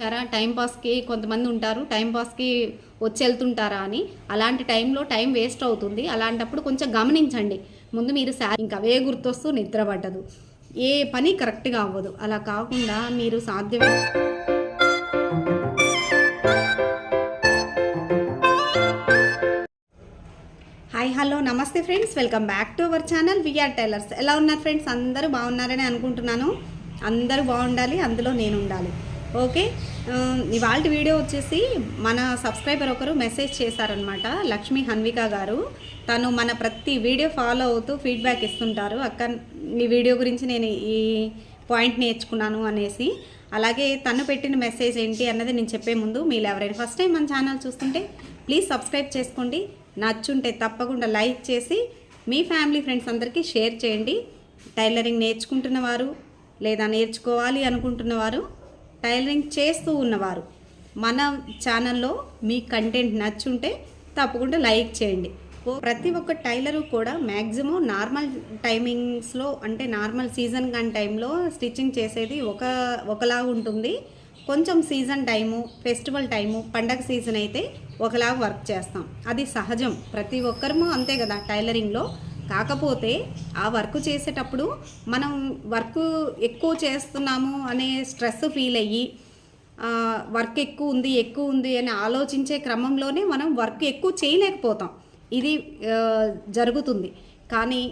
సరే టైంపాస్కి కొంతమంది ఉంటారు. టైంపాస్కి వచ్చి వెళ్తుంటారా అని. అలాంటి టైంలో టైం వేస్ట్ అవుతుంది. అలాంటప్పుడు కొంచెం గమనించండి. ముందు మీరు శారీ ఇంకా అవే గుర్తొస్తూ నిద్ర పట్టదు ఏ పని కరెక్ట్గా అవ్వదు. అలా కాకుండా మీరు సాధ్యమే హాయ్ హలో నమస్తే friends. Welcome back to our channel VR tailors. ఎలా ఉన్నారు ఫ్రెండ్స్? అందరూ బాగున్నారని అనుకుంటున్నాను. అందరూ బాగుండాలి. అందులో నేను ఉండాలి. ఓకే. ఇవాళ వీడియో వచ్చేసి మన సబ్స్క్రైబర్ ఒకరు మెసేజ్ చేశారనమాట లక్ష్మీ హన్విక గారు. తను మన ప్రతి వీడియో ఫాలో అవుతూ ఫీడ్బ్యాక్ ఇస్తుంటారు. అక్క ఈ వీడియో గురించి నేను ఈ పాయింట్ నేర్చుకున్నాను అనేసి. అలాగే తను పెట్టిన మెసేజ్ ఏంటి అన్నది నేను చెప్పే ముందు మీరు ఎవరైనా ఫస్ట్ టైం మన ఛానల్ చూస్తుంటే ప్లీజ్ సబ్స్క్రైబ్ చేసుకోండి. నచ్చుంటే తప్పకుండా లైక్ చేసి మీ ఫ్యామిలీ ఫ్రెండ్స్ అందరికీ షేర్ చేయండి. టైలరింగ్ నేర్చుకుంటున్న వారు లేదా నేర్చుకోవాలి అనుకుంటున్నవారు టైలరింగ్ చేస్తూ ఉన్నవారు మన ఛానల్లో మీ కంటెంట్ నచ్చుంటే తప్పకుండా లైక్ చేయండి. ప్రతి ఒక్క టైలరు కూడా మ్యాక్సిమం నార్మల్ టైమింగ్స్లో అంటే నార్మల్ సీజన్ కానీ టైంలో స్టిచ్చింగ్ చేసేది ఒక ఒకలా ఉంటుంది. కొంచెం సీజన్ టైము ఫెస్టివల్ టైము పండగ సీజన్ అయితే ఒకలాగా వర్క్ చేస్తాం. అది సహజం. ప్రతి ఒక్కరము అంతే కదా టైలరింగ్లో. కాకపోతే ఆ వర్క్ చేసేటప్పుడు మనం వర్క్ ఎక్కువ చేస్తున్నాము అనే స్ట్రెస్ ఫీల్ అయ్యి వర్క్ ఎక్కువ ఉంది ఎక్కువ ఉంది అని ఆలోచించే క్రమంలోనే మనం వర్క్ ఎక్కువ చేయలేకపోతాం. ఇది జరుగుతుంది. కానీ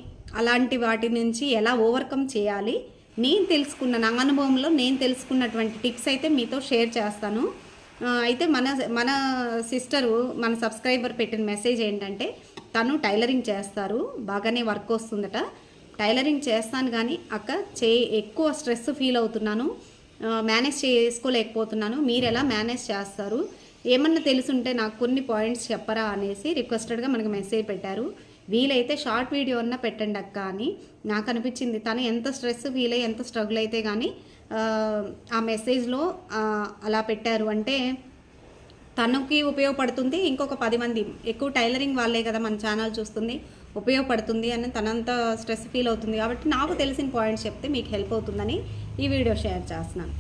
అలాంటి వాటి నుంచి ఎలా ఓవర్కమ్ చేయాలి? నేను తెలుసుకున్న నా అనుభవంలో నేను తెలుసుకున్నటువంటి టిప్స్ అయితే మీతో షేర్ చేస్తాను. అయితే మన మన సిస్టరు మన సబ్స్క్రైబర్ పెట్టిన మెసేజ్ ఏంటంటే తను టైలరింగ్ చేస్తారు. బాగానే వర్క్ వస్తుందట. టైలరింగ్ చేస్తాను కానీ అక్క చే ఎక్కువ స్ట్రెస్ ఫీల్ అవుతున్నాను. మేనేజ్ చేసుకోలేకపోతున్నాను. మీరు ఎలా మేనేజ్ చేస్తారు? ఏమన్నా తెలుసుంటే నాకు కొన్ని పాయింట్స్ చెప్పరా అనేసి రిక్వెస్టెడ్గా మనకు మెసేజ్ పెట్టారు. వీలైతే షార్ట్ వీడియో అన్న పెట్టండి అక్క అని. నాకు అనిపించింది తను ఎంత స్ట్రెస్ ఫీల్ అయ్యి ఎంత స్ట్రగుల్ అయితే కానీ ఆ, మెసేజ్లో అలా పెట్టారు. అంటే తనకి ఉపయోగపడుతుంది ఇంకొక పది మంది. ఎక్కువ టైలరింగ్ వాళ్ళే కదా మన ఛానల్ చూస్తుంది ఉపయోగపడుతుంది అని తనంత స్ట్రెస్ ఫీల్ అవుతుంది. కాబట్టి నాకు తెలిసిన పాయింట్స్ చెప్తే మీకు హెల్ప్ అవుతుందని ఈ వీడియో షేర్ చేస్తున్నాను.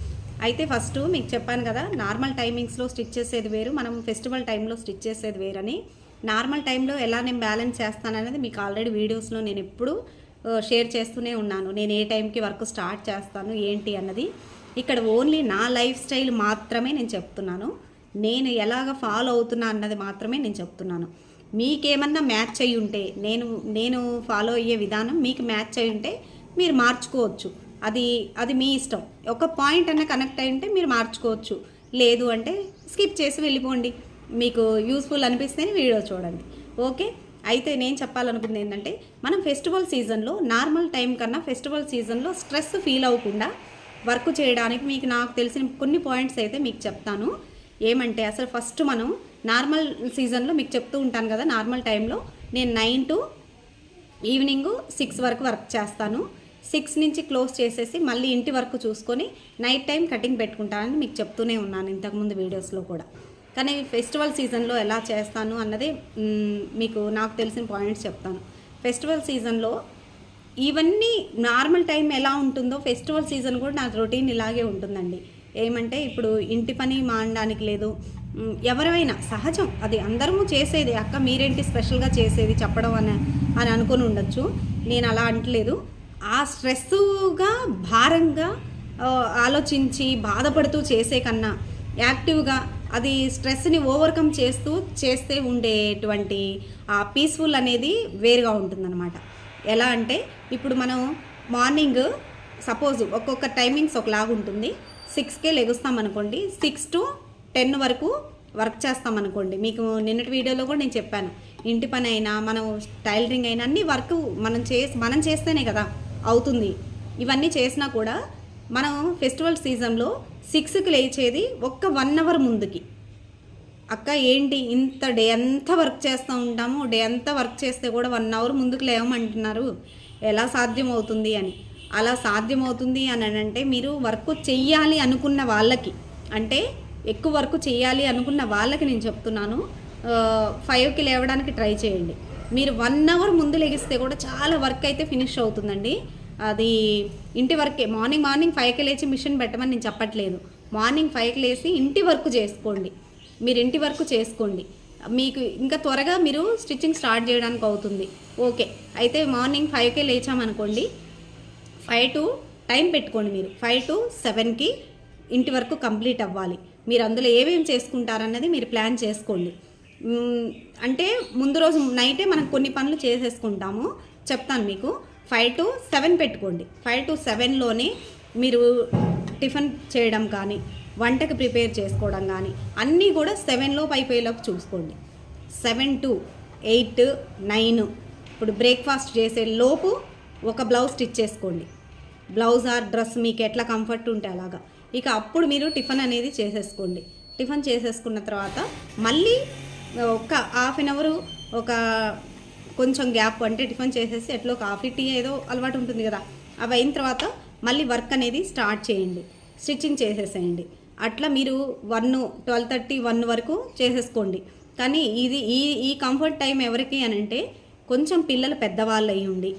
అయితే ఫస్ట్ మీకు చెప్పాను కదా నార్మల్ టైమింగ్స్లో స్టిచ్ చేసేది వేరు మనం ఫెస్టివల్ టైంలో స్టిచ్ చేసేది వేరని. నార్మల్ టైంలో ఎలా నేను బ్యాలెన్స్ చేస్తాననేది మీకు ఆల్రెడీ వీడియోస్లో నేను ఎప్పుడు షేర్ చేస్తూనే ఉన్నాను. నేను ఏ టైంకి వర్క్ స్టార్ట్ చేస్తాను ఏంటి అన్నది. ఇక్కడ ఓన్లీ నా లైఫ్ స్టైల్ మాత్రమే నేను చెప్తున్నాను. నేను ఎలాగ ఫాలో అవుతున్నా అన్నది మాత్రమే నేను చెప్తున్నాను. మీకేమన్నా మ్యాచ్ అయ్యి ఉంటే నేను నేను ఫాలో అయ్యే విధానం మీకు మ్యాచ్ అయ్యి ఉంటే మీరు మార్చుకోవచ్చు. అది అది మీ ఇష్టం. ఒక పాయింట్ అన్న కనెక్ట్ అయి ఉంటే మీరు మార్చుకోవచ్చు. లేదు అంటే స్కిప్ చేసి వెళ్ళిపోండి. మీకు యూస్ఫుల్ అనిపిస్తేనే వీడియో చూడండి. ఓకే అయితే నేను చెప్పాలనుకుంది ఏంటంటే మనం ఫెస్టివల్ సీజన్లో నార్మల్ టైం కన్నా ఫెస్టివల్ సీజన్లో స్ట్రెస్ ఫీల్ అవ్వకుండా వర్క్ చేయడానికి మీకు నాకు తెలిసిన కొన్ని పాయింట్స్ అయితే మీకు చెప్తాను. ఏమంటే అసలు ఫస్ట్ మనం నార్మల్ సీజన్లో మీకు చెప్తూ ఉంటాను కదా నార్మల్ టైంలో నేను నైన్ టు ఈవినింగ్ సిక్స్ వరకు వర్క్ చేస్తాను. సిక్స్ నుంచి క్లోజ్ చేసేసి మళ్ళీ ఇంటి వరకు చూసుకొని నైట్ టైం కటింగ్ పెట్టుకుంటానని మీకు చెప్తూనే ఉన్నాను ఇంతకుముందు వీడియోస్లో కూడా. కానీ ఫెస్టివల్ సీజన్లో ఎలా చేస్తాను అన్నది మీకు నాకు తెలిసిన పాయింట్స్ చెప్తాను. ఫెస్టివల్ సీజన్లో ఇవన్నీ నార్మల్ టైం ఎలా ఉంటుందో ఫెస్టివల్ సీజన్ కూడా నా రొటీన్ ఇలాగే ఉంటుందండి. ఏమంటే ఇప్పుడు ఇంటి పని మానడానికి లేదు. ఎవరైనా సహజం అది అందరము చేసేది. అక్క మీరేంటి స్పెషల్గా చేసేది చెప్పడం అని అని అనుకొని ఉండొచ్చు. నేను అలా అంటలేదు. ఆ స్ట్రెస్గా భారంగా ఆలోచించి బాధపడుతూ చేసే కన్నా యాక్టివ్గా అది స్ట్రెస్ని ఓవర్కమ్ చేస్తూ చేస్తే ఉండేటువంటి ఆ పీస్ఫుల్ అనేది వేరుగా ఉంటుందన్నమాట. ఎలా అంటే ఇప్పుడు మనం మార్నింగ్ సపోజ్ ఒక్కొక్క టైమింగ్స్ ఒకలాగా ఉంటుంది సిక్స్కే లెగుస్తామనుకోండి సిక్స్ టు టెన్ వరకు వర్క్ చేస్తాం అనుకోండి మీకు నిన్నటి వీడియోలో కూడా నేను చెప్పాను. ఇంటి పని అయినా మనం టైలరింగ్ అయినా అన్ని వర్క్ మనం చేసి మనం చేస్తేనే కదా అవుతుంది. ఇవన్నీ చేసినా కూడా మనం ఫెస్టివల్ సీజన్లో సిక్స్కి లేచేది ఒక్క వన్ అవర్ ముందుకి. అక్క ఏంటి ఇంత డే అంతా వర్క్ చేస్తూ ఉంటాము డే అంతా వర్క్ చేస్తే కూడా వన్ అవర్ ముందుకు లేవమంటున్నారు. ఎలా సాధ్యం అవుతుంది అని. అలా సాధ్యం అవుతుంది అని అంటే మీరు వర్క్ చెయ్యాలి అనుకున్న వాళ్ళకి అంటే ఎక్కువ వర్క్ చేయాలి అనుకున్న వాళ్ళకి నేను చెప్తున్నాను ఫైవ్కి లేవడానికి ట్రై చేయండి. మీరు వన్ అవర్ ముందు లెగిస్తే కూడా చాలా వర్క్ అయితే ఫినిష్ అవుతుందండి. అది ఇంటి వరకే మార్నింగ్ మార్నింగ్ ఫైవ్కి లేచి మిషన్ పెట్టమని నేను చెప్పట్లేదు. మార్నింగ్ ఫైవ్కి లేచి ఇంటి వర్క్ చేసుకోండి. మీరు ఇంటి వర్క్ చేసుకోండి. మీకు ఇంకా త్వరగా మీరు స్టిచ్చింగ్ స్టార్ట్ చేయడానికి అవుతుంది. ఓకే అయితే మార్నింగ్ ఫైవ్కే లేచామనుకోండి ఫైవ్ టు టైం పెట్టుకోండి మీరు. ఫైవ్ టు సెవెన్కి ఇంటి వరకు కంప్లీట్ అవ్వాలి. మీరు అందులో ఏమేమి చేసుకుంటారన్నది మీరు ప్లాన్ చేసుకోండి. అంటే ముందు రోజు నైటే మనం కొన్ని పనులు చేసేసుకుంటాము. చెప్తాను మీకు. ఫైవ్ టు సెవెన్ పెట్టుకోండి. ఫైవ్ టు సెవెన్లోనే మీరు టిఫిన్ చేయడం కానీ వంటకి ప్రిపేర్ చేసుకోవడం కానీ అన్నీ కూడా సెవెన్లో పైపోయేలోపు చూసుకోండి. సెవెన్ టు ఎయిట్ నైన్ ఇప్పుడు బ్రేక్ఫాస్ట్ చేసే లోపు ఒక బ్లౌజ్ స్టిచ్ చేసుకోండి. బ్లౌజ్ ఆర్ డ్రెస్ మీకు ఎట్లా కంఫర్ట్ ఉంటే అలాగా. ఇక అప్పుడు మీరు టిఫిన్ అనేది చేసేసుకోండి. టిఫిన్ చేసేసుకున్న తర్వాత మళ్ళీ ఒక హాఫ్ అన్ అవరు ఒక కొంచెం గ్యాప్ అంటే టిఫిన్ చేసేసి ఎట్లా కాఫీ టీ ఏదో అలవాటు ఉంటుంది కదా. అవి అయిన తర్వాత మళ్ళీ వర్క్ అనేది స్టార్ట్ చేయండి. స్టిచ్చింగ్ చేసేసేయండి. అట్లా మీరు వన్ ట్వెల్వ్ థర్టీ వన్ వరకు చేసేసుకోండి. కానీ ఇది ఈ ఈ కంఫర్ట్ టైం ఎవరికి అని అంటే కొంచెం పిల్లలు పెద్దవాళ్ళు అయ్యి ఉండి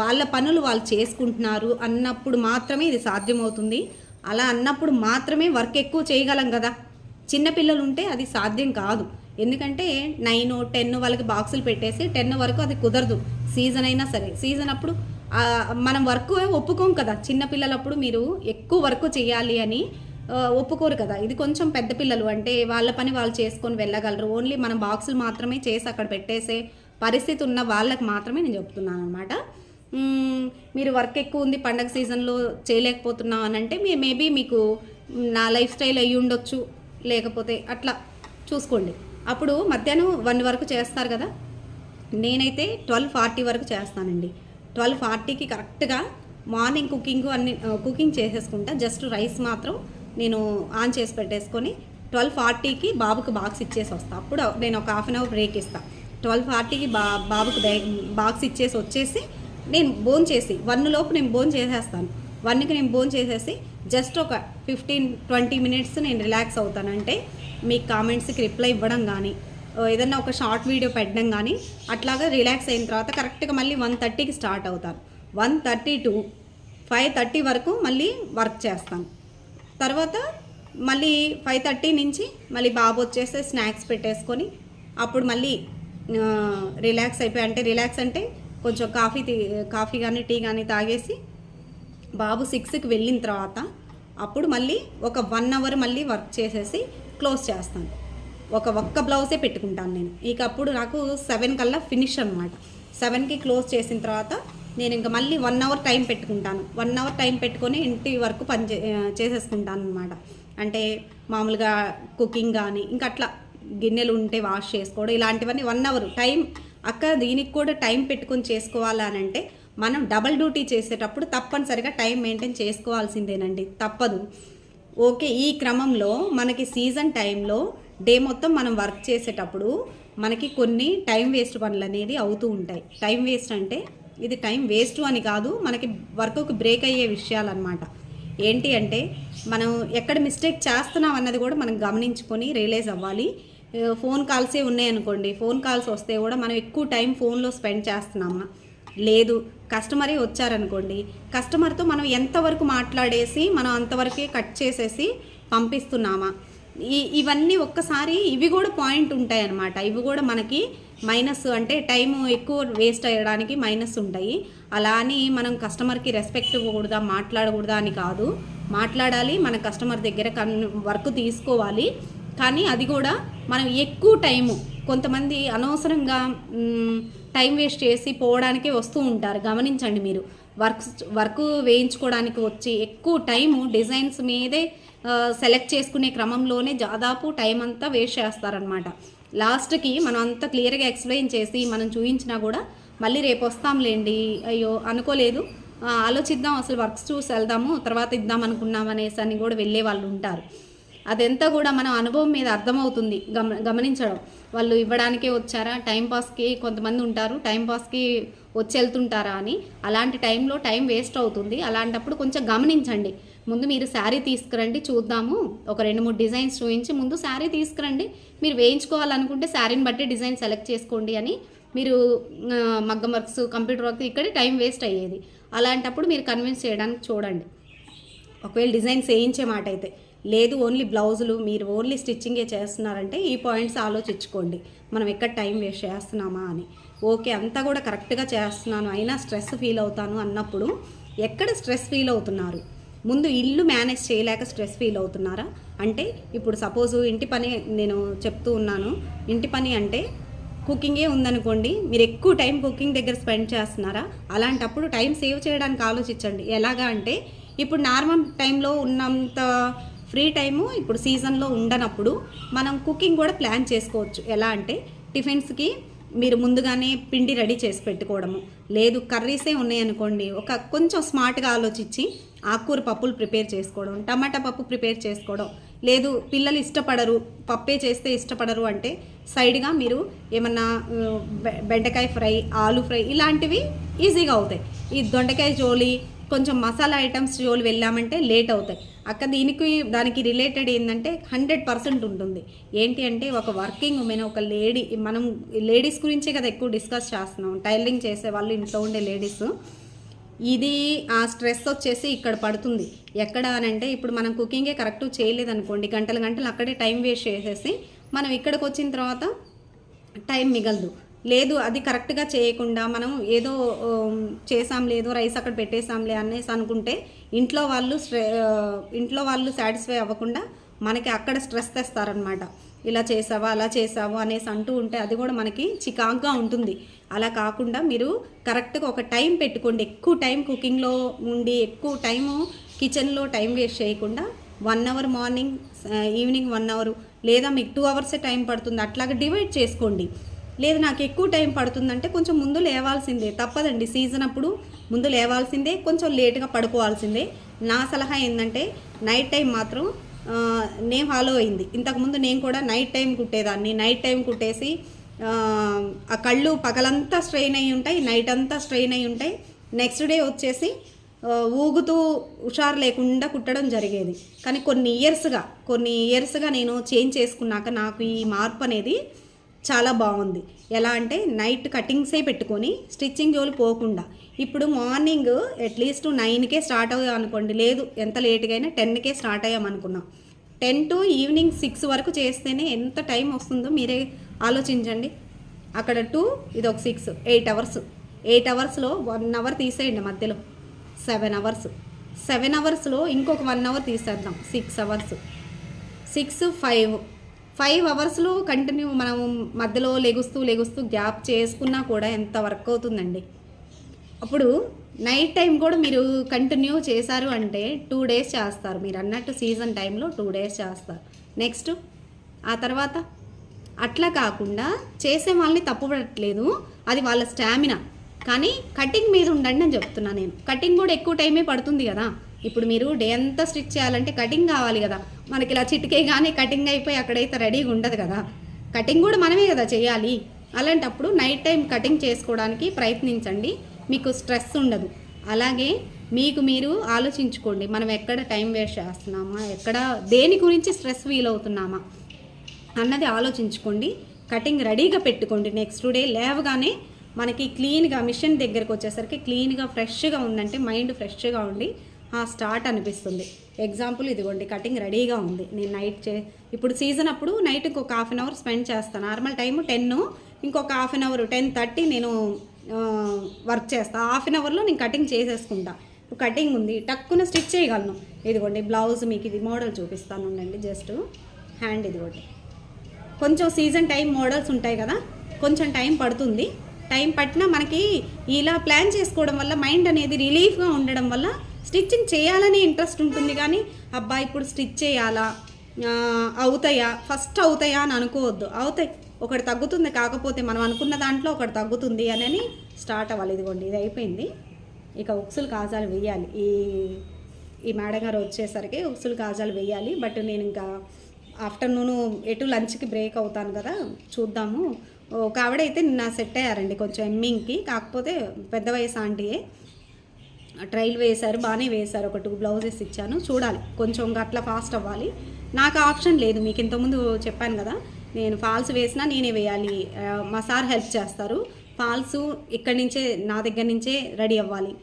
వాళ్ళ పనులు వాళ్ళు చేసుకుంటున్నారు అన్నప్పుడు మాత్రమే ఇది సాధ్యమవుతుంది. అలా అన్నప్పుడు మాత్రమే వర్క్ ఎక్కువ చేయగలం కదా. చిన్నపిల్లలు ఉంటే అది సాధ్యం కాదు. ఎందుకంటే నైన్ టెన్ వాళ్ళకి బాక్సులు పెట్టేసి టెన్ వరకు అది కుదరదు. సీజన్ అయినా సరే. సీజన్ అప్పుడు మనం వర్క్ ఒప్పుకోం కదా. చిన్నపిల్లలప్పుడు మీరు ఎక్కువ వర్క్ చేయాలి అని ఒప్పుకోరు కదా. ఇది కొంచెం పెద్ద పిల్లలు అంటే వాళ్ళ పని వాళ్ళు చేసుకొని వెళ్ళగలరు. ఓన్లీ మనం బాక్సులు మాత్రమే చేసి అక్కడ పెట్టేసే పరిస్థితి ఉన్న వాళ్ళకి మాత్రమే నేను చెప్తున్నాను అనమాట మీరు వర్క్ ఎక్కువ ఉంది పండగ సీజన్లో చేయలేకపోతున్నాం అని అంటే మీ మేబీ మీకు నా లైఫ్ స్టైల్ అయ్యి ఉండొచ్చు. లేకపోతే అట్లా చూసుకోండి. అప్పుడు మధ్యాహ్నం వన్ వరకు చేస్తారు కదా? నేనైతే ట్వెల్వ్ ఫార్టీ వరకు చేస్తానండి. ట్వెల్వ్ ఫార్టీకి కరెక్ట్గా మార్నింగ్ కుకింగ్ అన్ని కుకింగ్ చేసేసుకుంటా. జస్ట్ రైస్ మాత్రం నేను ఆన్ చేసి పెట్టేసుకొని ట్వెల్వ్ ఫార్టీకి బాబుకి బాక్స్ ఇచ్చేసి వస్తాను అప్పుడు నేను ఒక హాఫ్ అన్ అవర్ బ్రేక్ ఇస్తాను ట్వెల్వ్ ఫార్టీకి బా బాబుకి బాక్స్ ఇచ్చేసి వచ్చేసి నేను బోన్ చేసి వన్ లోపు నేను బోన్ చేసేస్తాను. వన్కి నేను బోన్ చేసేసి జస్ట్ ఒక ఫిఫ్టీన్ ట్వంటీ మినిట్స్ నేను రిలాక్స్ అవుతానంటే మీ కామెంట్స్కి రిప్లై ఇవ్వడం కానీ ఏదన్నా ఒక షార్ట్ వీడియో పెట్టడం కానీ అట్లాగా రిలాక్స్ అయిన తర్వాత కరెక్ట్గా మళ్ళీ వన్ థర్టీకి స్టార్ట్ అవుతాను. One thirty to five thirty వరకు మళ్ళీ వర్క్ చేస్తాను. తర్వాత మళ్ళీ ఫైవ్ థర్టీ నుంచి మళ్ళీ బాబు వచ్చేస్తే స్నాక్స్ పెట్టేసుకొని అప్పుడు మళ్ళీ రిలాక్స్ అయిపోయి అంటే రిలాక్స్ అంటే కొంచెం కాఫీ కాఫీ కానీ టీ కానీ తాగేసి బాబు సిక్స్కి వెళ్ళిన తర్వాత అప్పుడు మళ్ళీ ఒక వన్ అవర్ మళ్ళీ వర్క్ చేసేసి క్లోజ్ చేస్తాను. ఒక ఒక్క బ్లౌజే పెట్టుకుంటాను నేను. ఇక అప్పుడు నాకు సెవెన్ కల్లా ఫినిష్ అనమాట సెవెన్కి క్లోజ్ చేసిన తర్వాత నేను ఇంకా మళ్ళీ వన్ అవర్ టైం పెట్టుకుంటాను. వన్ అవర్ టైం పెట్టుకొని ఇంటి వరకు పని చే- చేసేసుకుంటాను అనమాట అంటే మామూలుగా కుకింగ్ కానీ ఇంకా అట్లా గిన్నెలు ఉంటే వాష్ చేసుకోవడం ఇలాంటివన్నీ వన్ అవర్ టైం అక్క దీనికి కూడా టైం పెట్టుకొని చేసుకోవాలనంటే మనం డబల్ డ్యూటీ చేసేటప్పుడు తప్పనిసరిగా టైం మెయింటైన్ చేసుకోవాల్సిందేనండి. తప్పదు. ఓకే ఈ క్రమంలో మనకి సీజన్ టైంలో డే మొత్తం మనం వర్క్ చేసేటప్పుడు మనకి కొన్ని టైం వేస్ట్ పనులు అనేది అవుతూ ఉంటాయి. టైం వేస్ట్ అంటే ఇది టైం వేస్ట్ అని కాదు మనకి వర్క్కి బ్రేక్ అయ్యే విషయాలు అనమాట ఏంటి అంటే మనం ఎక్కడ మిస్టేక్ చేస్తున్నాం అన్నది కూడా మనం గమనించుకొని రియలైజ్ అవ్వాలి. ఫోన్ కాల్సే ఉన్నాయనుకోండి ఫోన్ కాల్స్ వస్తే కూడా మనం ఎక్కువ టైం ఫోన్లో స్పెండ్ చేస్తున్నామా? లేదు కస్టమరే వచ్చారనుకోండి కస్టమర్తో మనం ఎంతవరకు మాట్లాడేసి మనం అంతవరకే కట్ చేసేసి పంపిస్తున్నామా? ఈ ఇవన్నీ ఒక్కసారి ఇవి కూడా పాయింట్ ఉంటాయి అన్నమాట ఇవి కూడా మనకి మైనస్ అంటే టైం ఎక్కువ వేస్ట్ అయ్యడానికి మైనస్ ఉంటాయి. అలా అని మనం కస్టమర్కి రెస్పెక్ట్ ఇవ్వకూడదా మాట్లాడకూడదా అని కాదు. మాట్లాడాలి మన కస్టమర్ దగ్గర కన్ వర్క్ తీసుకోవాలి. కానీ అది కూడా మనం ఎక్కువ టైము కొంతమంది అనవసరంగా టైం వేస్ట్ చేసి పోవడానికే వస్తూ ఉంటారు. గమనించండి మీరు. వర్క్ వర్క్ వేయించుకోవడానికి వచ్చి ఎక్కువ టైము డిజైన్స్ మీదే సెలెక్ట్ చేసుకునే క్రమంలోనే దాదాపు టైం అంతా వేస్ట్ చేస్తారనమాట లాస్ట్కి మనం అంతా క్లియర్గా ఎక్స్ప్లెయిన్ చేసి మనం చూపించినా కూడా మళ్ళీ రేపు వస్తాంలేండి. అయ్యో అనుకోలేదు. ఆలోచిద్దాం అసలు వర్క్స్ చూసి వెళ్దాము తర్వాత ఇద్దాం అనుకున్నాం అనేసి అని కూడా వెళ్ళే వాళ్ళు ఉంటారు. అదంతా కూడా మనం అనుభవం మీద అర్థమవుతుంది. గమ గమనించడం. వాళ్ళు ఇవ్వడానికే వచ్చారా? టైంపాస్కి కొంతమంది ఉంటారు. టైంపాస్కి వచ్చి వెళ్తుంటారా అని. అలాంటి టైంలో టైం వేస్ట్ అవుతుంది. అలాంటప్పుడు కొంచెం గమనించండి. ముందు మీరు శారీ తీసుకురండి చూద్దాము. ఒక రెండు మూడు డిజైన్స్ చూపించి ముందు శారీ తీసుకురండి. మీరు వేయించుకోవాలనుకుంటే శారీని బట్టి డిజైన్ సెలెక్ట్ చేసుకోండి అని మీరు మగ్గం వర్క్స్ కంప్యూటర్ వర్క్స్ ఇక్కడే టైం వేస్ట్ అయ్యేది. అలాంటప్పుడు మీరు కన్విన్స్ చేయడానికి చూడండి. ఒకవేళ డిజైన్స్ వేయించే మాట అయితే లేదు ఓన్లీ బ్లౌజులు మీరు ఓన్లీ స్టిచ్చింగే చేస్తున్నారంటే ఈ పాయింట్స్ ఆలోచించుకోండి. మనం ఎక్కడ టైం వేస్ట్ చేస్తున్నామా అని. ఓకే అంతా కూడా కరెక్ట్గా చేస్తున్నాను అయినా స్ట్రెస్ ఫీల్ అవుతాను అన్నప్పుడు ఎక్కడ స్ట్రెస్ ఫీల్ అవుతున్నారు? ముందు ఇల్లు మేనేజ్ చేయలేక స్ట్రెస్ ఫీల్ అవుతున్నారా? అంటే ఇప్పుడు సపోజ్ ఇంటి పని నేను చెప్తూ ఉన్నాను. ఇంటి పని అంటే కుకింగే ఉందనుకోండి మీరు ఎక్కువ టైం కుకింగ్ దగ్గర స్పెండ్ చేస్తున్నారా? అలాంటప్పుడు టైం సేవ్ చేయడానికి ఆలోచించండి. ఎలాగా అంటే ఇప్పుడు నార్మల్ టైంలో ఉన్నంత ఫ్రీ టైము ఇప్పుడు సీజన్లో ఉండనప్పుడు మనం కుకింగ్ కూడా ప్లాన్ చేసుకోవచ్చు. ఎలా అంటే టిఫిన్స్కి మీరు ముందుగానే పిండి రెడీ చేసి పెట్టుకోవడము. లేదు కర్రీసే ఉన్నాయనుకోండి ఒక కొంచెం స్మార్ట్గా ఆలోచించి ఆకుకూర పప్పులు ప్రిపేర్ చేసుకోవడం టమాటా పప్పు ప్రిపేర్ చేసుకోవడం. లేదు పిల్లలు ఇష్టపడరు పప్పే చేస్తే ఇష్టపడరు అంటే సైడ్గా మీరు ఏమన్నా బె- బెండకాయ ఫ్రై ఆలు ఫ్రై ఇలాంటివి ఈజీగా అవుతాయి. ఈ దొండకాయ జోలి కొంచెం మసాలా ఐటమ్స్ జోలి వెళ్ళామంటే లేట్ అవుతాయి. అక్క దీనికి దానికి రిలేటెడ్ ఏంటంటే హండ్రెడ్ పర్సెంట్ ఉంటుంది. ఏంటి అంటే ఒక వర్కింగ్ ఉమెన్ ఒక లేడీ మనం లేడీస్ గురించే కదా ఎక్కువ డిస్కస్ చేస్తున్నాం. టైలరింగ్ చేసే వాళ్ళు ఇంట్లో ఉండే లేడీస్. ఇది ఆ స్ట్రెస్ వచ్చేసి ఇక్కడ పడుతుంది. ఎక్కడ అని అంటే ఇప్పుడు మనం కుకింగే కరెక్ట్ చేయలేదనుకోండి గంటలు గంటలు అక్కడే టైం వేస్ట్ చేసేసి మనం ఇక్కడికి వచ్చిన తర్వాత టైం మిగలదు. లేదు అది కరెక్ట్గా చేయకుండా మనం ఏదో చేసాం లేదో రైస్ అక్కడ పెట్టేసాంలే అనేసి అనుకుంటే ఇంట్లో వాళ్ళు స్ట్రె ఇంట్లో వాళ్ళు సాటిస్ఫై అవ్వకుండా మనకి అక్కడ స్ట్రెస్ తెస్తారనమాట ఇలా చేసావా అలా చేసావా అనేసి అంటూ ఉంటే అది కూడా మనకి చికాగ్గా ఉంటుంది. అలా కాకుండా మీరు కరెక్ట్గా ఒక టైం పెట్టుకోండి. ఎక్కువ టైం కుకింగ్లో ఉండి ఎక్కువ టైము కిచెన్లో టైం వేస్ట్ చేయకుండా one hour morning evening one hour లేదా మీకు టూ అవర్సే టైం పడుతుంది అట్లాగా డివైడ్ చేసుకోండి. లేదు నాకు ఎక్కువ టైం పడుతుందంటే కొంచెం ముందు లేవాల్సిందే. తప్పదండి. సీజన్ అప్పుడు ముందు లేవాల్సిందే కొంచెం లేట్గా పడుకోవాల్సిందే. నా సలహా ఏంటంటే నైట్ టైం మాత్రం ఆ, నేను ఫాలో అయింది. ఇంతకుముందు నేను కూడా నైట్ టైం కుట్టేదాన్ని. నైట్ టైం కుట్టేసి ఆ, కళ్ళు పగలంతా స్ట్రెయిన్ అయి ఉంటాయి నైట్ అంతా స్ట్రెయిన్ అయి ఉంటాయి. నెక్స్ట్ డే వచ్చేసి ఊగుతూ హుషారు లేకుండా కుట్టడం జరిగేది. కానీ కొన్ని ఇయర్స్గా కొన్ని ఇయర్స్గా నేను చేంజ్ చేసుకున్నాక నాకు ఈ మార్పు అనేది చాలా బాగుంది. ఎలా అంటే నైట్ కటింగ్సే పెట్టుకొని స్టిచ్చింగ్ జోలు పోకుండా. ఇప్పుడు మార్నింగ్ అట్లీస్ట్ నైన్కే స్టార్ట్ అయ్యాం అనుకోండి. లేదు ఎంత లేట్గా అయినా టెన్కే స్టార్ట్ అయ్యామనుకున్నాం టెన్ టు ఈవినింగ్ సిక్స్ వరకు చేస్తేనే ఎంత టైం వస్తుందో మీరే ఆలోచించండి. అక్కడ టూ ఇది ఒక సిక్స్ ఎయిట్ అవర్స్. ఎయిట్ అవర్స్లో వన్ అవర్ తీసేయండి మధ్యలో. Seven hours. సెవెన్ అవర్స్లో ఇంకొక వన్ అవర్ తీసేద్దాం. Six hours. Six five. Five అవర్స్లో కంటిన్యూ మనం మధ్యలో లెగుస్తూ లెగుస్తూ గ్యాప్ చేసుకున్నా కూడా ఎంత వర్క్ అవుతుందండి. అప్పుడు నైట్ టైం కూడా మీరు కంటిన్యూ చేశారు అంటే టూ డేస్ చేస్తారు. మీరు అన్నట్టు సీజన్ టైంలో టూ డేస్ చేస్తారు. నెక్స్ట్ ఆ తర్వాత అట్లా కాకుండా చేసే వాళ్ళని తప్పుపడట్లేదు అది వాళ్ళ స్టామినా. కానీ కటింగ్ మీద ఉండండి అని చెప్తున్నా నేను. కటింగ్ కూడా ఎక్కువ టైమే పడుతుంది కదా. ఇప్పుడు మీరు డే అంతా స్టిచ్ చేయాలంటే కటింగ్ కావాలి కదా. మనకి ఇలా చిటికేగానే కటింగ్ అయిపోయి అక్కడైతే రెడీగా ఉండదు కదా. కటింగ్ కూడా మనమే కదా చేయాలి. అలాంటప్పుడు నైట్ టైం కటింగ్ చేసుకోవడానికి ప్రయత్నించండి. మీకు స్ట్రెస్ ఉండదు. అలాగే మీకు మీరు ఆలోచించుకోండి మనం ఎక్కడ టైం వేస్ట్ చేస్తున్నామా ఎక్కడ దేని గురించి స్ట్రెస్ ఫీల్ అవుతున్నామా అన్నది ఆలోచించుకోండి. కటింగ్ రెడీగా పెట్టుకోండి. నెక్స్ట్ డే లేవగానే మనకి క్లీన్గా మిషన్ దగ్గరకు వచ్చేసరికి క్లీన్గా ఫ్రెష్గా ఉందంటే మైండ్ ఫ్రెష్గా ఉండి స్టార్ట్ అనిపిస్తుంది. ఎగ్జాంపుల్ ఇదిగోండి కటింగ్ రెడీగా ఉంది. నేను నైట్ చే ఇప్పుడు సీజన్ అప్పుడు నైట్ ఇంకొక హాఫ్ అన్ అవర్ స్పెండ్ చేస్తాను నార్మల్ టైము టెన్ ఇంకొక half an hour ten thirty నేను వర్క్ చేస్తాను హాఫ్ అన్ అవర్లో నేను కటింగ్ చేసేసుకుంటా. కటింగ్ ఉంది. టక్కున స్టిచ్ చేయగలను. ఇదిగోండి బ్లౌజ్ మీకు ఇది మోడల్ చూపిస్తాను ఉండండి. జస్ట్ హ్యాండ్ ఇదిగోండి. కొంచెం సీజన్ టైం మోడల్స్ ఉంటాయి కదా కొంచెం టైం పడుతుంది. టైం పట్టినా మనకి ఇలా ప్లాన్ చేసుకోవడం వల్ల మైండ్ అనేది రిలీఫ్గా ఉండడం వల్ల స్టిచ్చింగ్ చేయాలని ఇంట్రెస్ట్ ఉంటుంది కానీ అబ్బా ఇప్పుడు స్టిచ్ చేయాలా? అవుతాయా? ఫస్ట్ అవుతాయా అని అనుకోవద్దు. అవుతాయి. ఒకటి తగ్గుతుంది కాకపోతే మనం అనుకున్న దాంట్లో ఒకటి తగ్గుతుంది అని స్టార్ట్ అవ్వాలి. ఇదిగోండి ఇది అయిపోయింది. ఇక ఉక్సులు కాజాలు వేయాలి. ఈ ఈ మేడం గారు వచ్చేసరికి ఉక్సులు కాజాలు వేయాలి. బట్ నేను ఇంకా ఆఫ్టర్నూన్ ఎటు లంచ్కి బ్రేక్ అవుతాను కదా చూద్దాము. ఒక ఆవిడైతే నిన్న సెట్ అయ్యారండి కొంచెం ఎమ్మింగ్కి కాకపోతే పెద్ద వయసు ఆంటీయే. ట్రైల్ వేశారు బాగానే వేశారు. ఒక టూ బ్లౌజెస్ ఇచ్చాను. చూడాలి. కొంచెం అట్లా ఫాస్ట్ అవ్వాలి. నాకు ఆప్షన్ లేదు. మీకు ఇంతకుముందు చెప్పాను కదా. నేను ఫాల్స్ వేసినా నేనే వేయాలి. మా సార్ హెల్ప్ చేస్తారు. ఫాల్స్ ఇక్కడి నుంచే నా దగ్గర నుంచే రెడీ అవ్వాలి.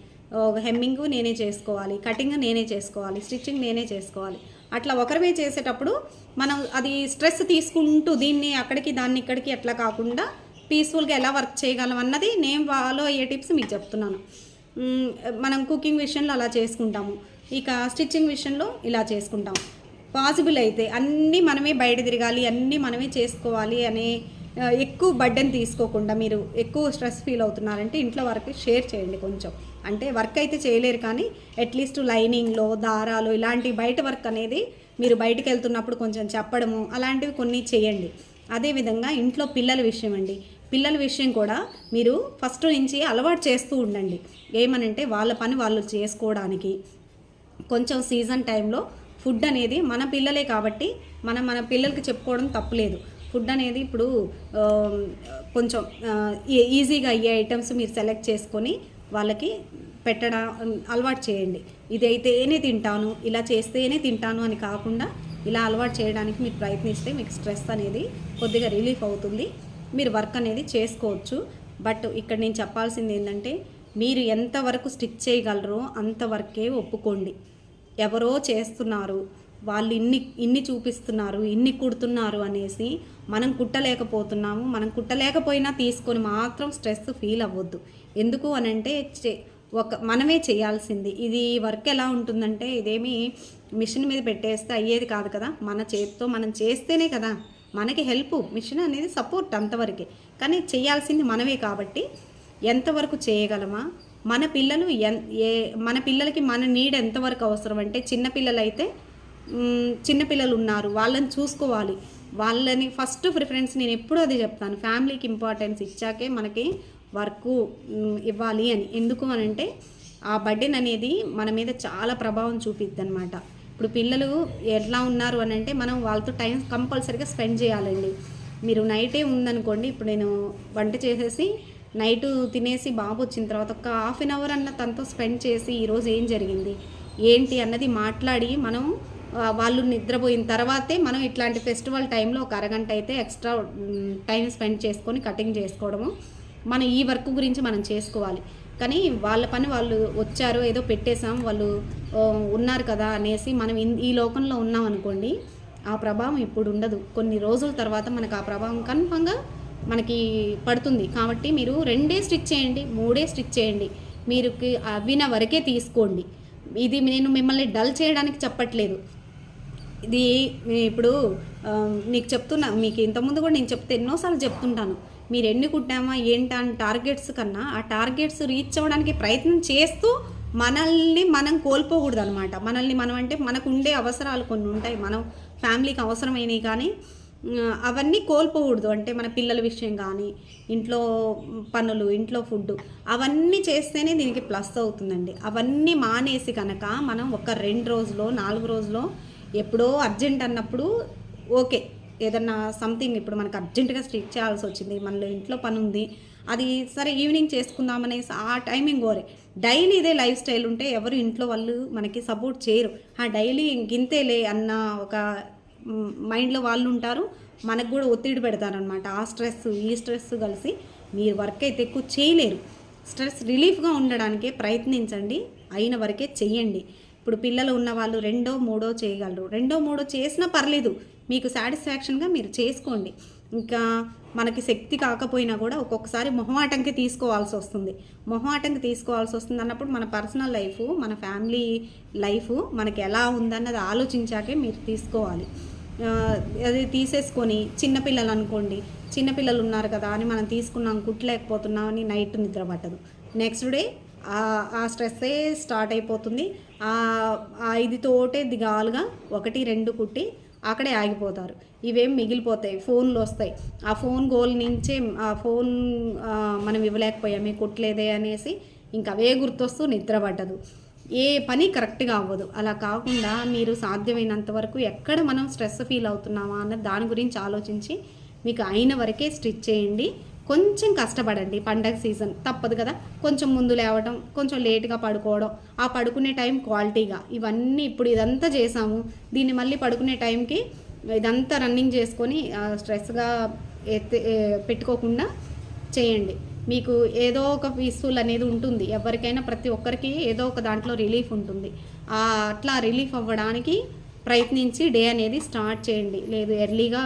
హెమ్మింగ్ నేనే చేసుకోవాలి. కటింగ్ నేనే చేసుకోవాలి. స్టిచ్చింగ్ నేనే చేసుకోవాలి. అట్లా ఒకరివే చేసేటప్పుడు మనం అది స్ట్రెస్ తీసుకుంటూ దీన్ని అక్కడికి దాన్ని ఇక్కడికి అట్లా కాకుండా పీస్ఫుల్గా ఎలా వర్క్ చేయగలం అన్నది నేను ఫాలో అయ్యే టిప్స్ మీకు చెప్తున్నాను. మనం కుకింగ్ విషయంలో అలా చేసుకుంటాము. ఇక స్టిచ్చింగ్ విషయంలో ఇలా చేసుకుంటాం. పాసిబుల్ అయితే అన్నీ మనమే బయట తిరగాలి అన్నీ మనమే చేసుకోవాలి అనే ఎక్కువ బర్డెన్ తీసుకోకుండా మీరు ఎక్కువ స్ట్రెస్ ఫీల్ అవుతున్నారంటే ఇంట్లో వరకు షేర్ చేయండి కొంచెం. అంటే వర్క్ అయితే చేయలేరు కానీ అట్లీస్ట్ లైనింగ్లో దారాలు ఇలాంటి బయట వర్క్ అనేది మీరు బయటకు వెళ్తున్నప్పుడు కొంచెం చెప్పడము అలాంటివి కొన్ని చేయండి. అదేవిధంగా ఇంట్లో పిల్లల విషయం అండి. పిల్లల విషయం కూడా మీరు ఫస్ట్ నుంచి అలవాటు చేస్తూ ఉండండి. ఏమనంటే వాళ్ళ పని వాళ్ళు చేసుకోవడానికి. కొంచెం సీజన్ టైంలో ఫుడ్ అనేది మన పిల్లలే కాబట్టి మనం మన పిల్లలకి చెప్పుకోవడం తప్పులేదు. ఫుడ్ అనేది ఇప్పుడు కొంచెం ఈ- ఈజీగా అయ్యే ఐటమ్స్ మీరు సెలెక్ట్ చేసుకొని వాళ్ళకి పెట్టడం అలవాటు చేయండి. ఇది అయితేనే తింటాను ఇలా చేస్తేనే తింటాను అని కాకుండా ఇలా అలవాటు చేయడానికి మీరు ప్రయత్నిస్తే మీకు స్ట్రెస్ అనేది కొద్దిగా రిలీఫ్ అవుతుంది. మీరు వర్క్ అనేది చేసుకోవచ్చు. బట్ ఇక్కడ నేను చెప్పాల్సింది ఏంటంటే మీరు ఎంతవరకు స్టిచ్ చేయగలరో అంతవరకే ఒప్పుకోండి. ఎవరో చేస్తున్నారు వాళ్ళు ఇన్ని ఇన్ని చూపిస్తున్నారు ఇన్ని కుడుతున్నారు అనేసి మనం కుట్టలేకపోతున్నాము. మనం కుట్టలేకపోయినా తీసుకొని మాత్రం స్ట్రెస్ ఫీల్ అవ్వద్దు. ఎందుకు అని అంటే చే- ఒక మనమే చేయాల్సింది. ఇది వర్క్ ఎలా ఉంటుందంటే ఇదేమి మిషన్ మీద పెట్టేస్తే అయ్యేది కాదు కదా. మన చేతితో మనం చేస్తేనే కదా. మనకి హెల్ప్ మిషన్ అనేది సపోర్ట్ అంతవరకే. కానీ చేయాల్సింది మనమే కాబట్టి ఎంతవరకు చేయగలమా? మన పిల్లలు ఎన్ ఏ మన పిల్లలకి మన నీడ్ ఎంతవరకు అవసరం అంటే చిన్నపిల్లలైతే చిన్నపిల్లలు ఉన్నారు వాళ్ళని చూసుకోవాలి. వాళ్ళని ఫస్ట్ ప్రిఫరెన్స్ నేను ఎప్పుడూ అది చెప్తాను. ఫ్యామిలీకి ఇంపార్టెన్స్ ఇచ్చాకే మనకి వర్క్ ఇవ్వాలి అని. ఎందుకు అని అంటే ఆ బర్డెన్ అనేది మన మీద చాలా ప్రభావం చూపిద్ది అనమాట ఇప్పుడు పిల్లలు ఎట్లా ఉన్నారు అని అంటే మనం వాళ్ళతో టైం కంపల్సరీగా స్పెండ్ చేయాలండి. మీరు నైటే ఉందనుకోండి ఇప్పుడు నేను వంట చేసేసి నైట్ తినేసి బాబు వచ్చిన తర్వాత ఒక హాఫ్ అన్ అవర్ అన్న తనతో స్పెండ్ చేసి ఈరోజు ఏం జరిగింది? ఏంటి అన్నది మాట్లాడి మనం వాళ్ళు నిద్రపోయిన తర్వాతే మనం ఇట్లాంటి ఫెస్టివల్ టైంలో ఒక అరగంట అయితే ఎక్స్ట్రా టైం స్పెండ్ చేసుకొని కటింగ్ చేసుకోవడము మనం ఈ వర్క్ గురించి మనం చేసుకోవాలి. కానీ వాళ్ళ పని వాళ్ళు వచ్చారు ఏదో పెట్టేశాం వాళ్ళు ఉన్నారు కదా అనేసి మనం ఇన్- ఈ లోకంలో ఉన్నాం అనుకోండి ఆ ప్రభావం ఇప్పుడు ఉండదు. కొన్ని రోజుల తర్వాత మనకు ఆ ప్రభావం కన్ఫామ్గా మనకి పడుతుంది. కాబట్టి మీరు రెండే స్టిచ్ చేయండి మూడే స్టిచ్ చేయండి. మీరు అవిన వరకే తీసుకోండి. ఇది నేను మిమ్మల్ని డల్ చేయడానికి చెప్పట్లేదు. ఇది ఇప్పుడు నీకు చెప్తున్నా మీకు ఇంతకుముందు కూడా నేను చెప్తే ఎన్నోసార్లు చెప్తుంటాను. మీరు ఎన్ని కుట్టామా ఏంటా అని టార్గెట్స్ కన్నా ఆ టార్గెట్స్ రీచ్ అవ్వడానికి ప్రయత్నం చేస్తూ మనల్ని మనం కోల్పోకూడదు అనమాట మనల్ని మనం అంటే మనకు ఉండే అవసరాలు కొన్ని ఉంటాయి. మనం ఫ్యామిలీకి అవసరమైనవి కానీ అవన్నీ కోల్పోకూడదు. అంటే మన పిల్లల విషయం కానీ ఇంట్లో పనులు ఇంట్లో ఫుడ్ అవన్నీ చేస్తేనే దీనికి ప్లస్ అవుతుందండి. అవన్నీ మానేసి కనుక మనం ఒక రెండు రోజులో నాలుగు రోజులో ఎప్పుడో అర్జెంట్ అన్నప్పుడు ఓకే. ఏదన్నా సంథింగ్ ఇప్పుడు మనకు అర్జెంటుగా స్టిచ్ చేయాల్సి వచ్చింది మనలో ఇంట్లో పని ఉంది అది సరే ఈవినింగ్ చేసుకుందామనేసి ఆ టైమింగ్ ఓరే. డైలీ ఇదే లైఫ్ స్టైల్ ఉంటే ఎవరు ఇంట్లో వాళ్ళు మనకి సపోర్ట్ చేయరు. ఆ డైలీ గింతేలే అన్న ఒక మైండ్లో వాళ్ళు ఉంటారు మనకు కూడా ఒత్తిడి పెడతారనమాట ఆ స్ట్రెస్ ఈ స్ట్రెస్ కలిసి మీరు వర్క్ అయితే ఎక్కువ చేయలేరు. స్ట్రెస్ రిలీఫ్గా ఉండడానికే ప్రయత్నించండి అయిన వరకే చెయ్యండి. ఇప్పుడు పిల్లలు ఉన్న వాళ్ళు రెండో మూడో చేయగలరు. రెండో మూడో చేసినా పర్లేదు మీకు సాటిస్ఫాక్షన్గా మీరు చేసుకోండి. ఇంకా మనకి శక్తి కాకపోయినా కూడా ఒక్కొక్కసారి మొహమాటంకి తీసుకోవాల్సి వస్తుంది. మొహమాటంకి తీసుకోవాల్సి వస్తుంది అన్నప్పుడు మన పర్సనల్ లైఫ్ మన ఫ్యామిలీ లైఫ్ మనకి ఎలా ఉందన్నది ఆలోచించాకే మీరు తీసుకోవాలి. అది తీసేసుకొని చిన్నపిల్లలు అనుకోండి చిన్నపిల్లలు ఉన్నారు కదా అని మనం తీసుకున్నాం కుట్టలేకపోతున్నాం అని నైట్ నిద్ర పట్టదు. నెక్స్ట్ డే ఆ- స్ట్రెస్సే స్టార్ట్ అయిపోతుంది. ఆ ఇది తోటే దిగాలుగా ఒకటి రెండు కుట్టి అక్కడే ఆగిపోతారు. ఇవేం మిగిలిపోతాయి? ఫోన్లు వస్తాయి. ఆ ఫోన్ గోల్ నుంచే ఆ ఫోన్ మనం ఇవ్వలేకపోయామే కుట్టలేదే అనేసి ఇంకా అవే గుర్తొస్తూ నిద్ర పట్టదు ఏ పని కరెక్ట్గా అవ్వదు. అలా కాకుండా మీరు సాధ్యమైనంత వరకు ఎక్కడ మనం స్ట్రెస్ ఫీల్ అవుతున్నామా అన్న దాని గురించి ఆలోచించి మీకు అయిన వరకే స్టిచ్ చేయండి. కొంచెం కష్టపడండి పండగ సీజన్. తప్పదు కదా. కొంచెం ముందు లేవడం కొంచెం లేట్గా పడుకోవడం ఆ పడుకునే టైం క్వాలిటీగా. ఇవన్నీ ఇప్పుడు ఇదంతా చేసాము. దీన్ని మళ్ళీ పడుకునే టైంకి ఇదంతా రన్నింగ్ చేసుకొని స్ట్రెస్గా ఎత్తి పెట్టుకోకుండా చేయండి. మీకు ఏదో ఒక పీస్ఫుల్ అనేది ఉంటుంది. ఎవరికైనా ప్రతి ఒక్కరికి ఏదో ఒక దాంట్లో రిలీఫ్ ఉంటుంది. అట్లా రిలీఫ్ అవ్వడానికి ప్రయత్నించి డే అనేది స్టార్ట్ చేయండి. లేదు ఎర్లీగా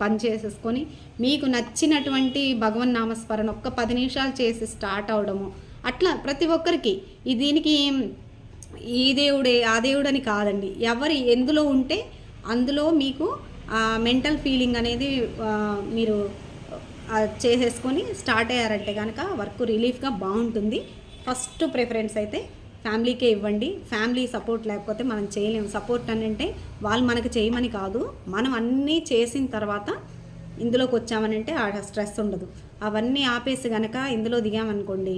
పని చేసేసుకొని మీకు నచ్చినటువంటి భగవన్ నామస్మరణ ఒక్క పది నిమిషాలు చేసి స్టార్ట్ అవడము. అట్లా ప్రతి ఒక్కరికి ఈ దీనికి ఈ దేవుడే ఆ దేవుడని కాదండి. ఎవరు ఎందులో ఉంటే అందులో మీకు మెంటల్ ఫీలింగ్ అనేది మీరు చేసేసుకొని స్టార్ట్ అయ్యారంటే కనుక వర్క్ రిలీఫ్గా బాగుంటుంది. ఫస్ట్ ప్రిఫరెన్స్ అయితే ఫ్యామిలీకే ఇవ్వండి. ఫ్యామిలీ సపోర్ట్ లేకపోతే మనం చేయలేము. సపోర్ట్ అని అంటే వాళ్ళు మనకు చేయమని కాదు. మనం అన్నీ చేసిన తర్వాత ఇందులోకి వచ్చామనంటే ఆ స్ట్రెస్ ఉండదు. అవన్నీ ఆపేసి గనక ఇందులో దిగామనుకోండి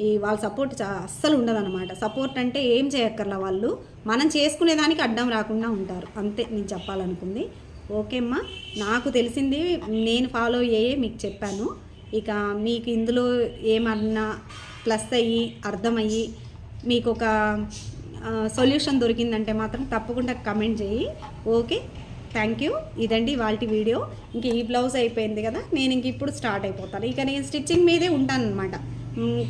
ఈ వాళ్ళ సపోర్ట్ అస్సలు ఉండదన్నమాట. సపోర్ట్ అంటే ఏం చేయక్కర్లా వాళ్ళు. మనం చేసుకునేదానికి అడ్డం రాకుండా ఉంటారు. అంతే నేను చెప్పాలనుకుంది. ఓకే అమ్మా. నాకు తెలిసింది నేను ఫాలో అయ్యే మీకు చెప్పాను. ఇక మీకు ఇందులో ఏమన్నా ప్లస్ అయ్యి అర్థమయ్యి మీకు ఒక సొల్యూషన్ దొరికిందంటే మాత్రం తప్పకుండా కమెంట్ చేయి. ఓకే? Thank you. ఇదండి వాళ్ళ వీడియో. ఇంక ఈ బ్లౌజ్ అయిపోయింది కదా నేను ఇంక ఇప్పుడు స్టార్ట్ అయిపోతాను. ఇక నేను స్టిచ్చింగ్ మీదే ఉంటాను అనమాట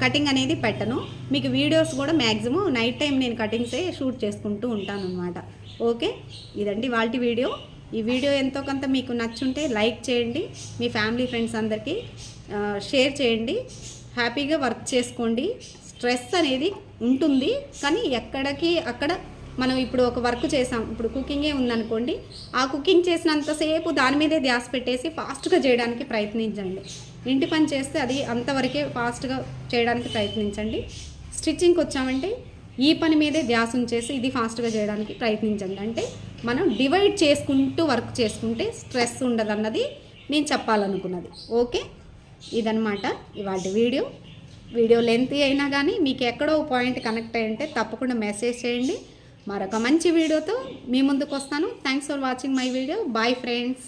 కటింగ్ అనేది పెట్టను. మీకు వీడియోస్ కూడా మ్యాక్సిమం నైట్ టైం నేను కటింగ్సే షూట్ చేసుకుంటూ ఉంటాను అనమాట ఓకే? ఇదండి వాళ్ళ వీడియో. ఈ వీడియో ఎంతో కొంత మీకు నచ్చుంటే లైక్ చేయండి. మీ ఫ్యామిలీ ఫ్రెండ్స్ అందరికీ షేర్ చేయండి. హ్యాపీగా వర్క్ చేసుకోండి. స్ట్రెస్ అనేది ఉంటుంది. కానీ ఎక్కడికి అక్కడ మనం ఇప్పుడు ఒక వర్క్ చేసాం. ఇప్పుడు కుకింగే ఉందనుకోండి. ఆ కుకింగ్ చేసినంతసేపు దాని మీదే ధ్యాస పెట్టేసి ఫాస్ట్గా చేయడానికి ప్రయత్నించండి. ఇంటి పని చేస్తే అది అంతవరకే ఫాస్ట్గా చేయడానికి ప్రయత్నించండి. స్టిచ్చింగ్కి వచ్చామంటే ఈ పని మీదే ధ్యాస ఉంచేసి ఇది ఫాస్ట్గా చేయడానికి ప్రయత్నించండి. అంటే మనం డివైడ్ చేసుకుంటూ వర్క్ చేసుకుంటే స్ట్రెస్ ఉండదన్నది నేను చెప్పాలనుకున్నది. ఓకే? ఇదనమాట ఇవాటి వీడియో. వీడియో లెంత్ అయినా కానీ మీకు ఎక్కడో పాయింట్ కనెక్ట్ అయ్యి ఉంటే తప్పకుండా మెసేజ్ చేయండి. మరొక మంచి వీడియోతో మీ ముందుకు వస్తాను thanks for watching my video bye friends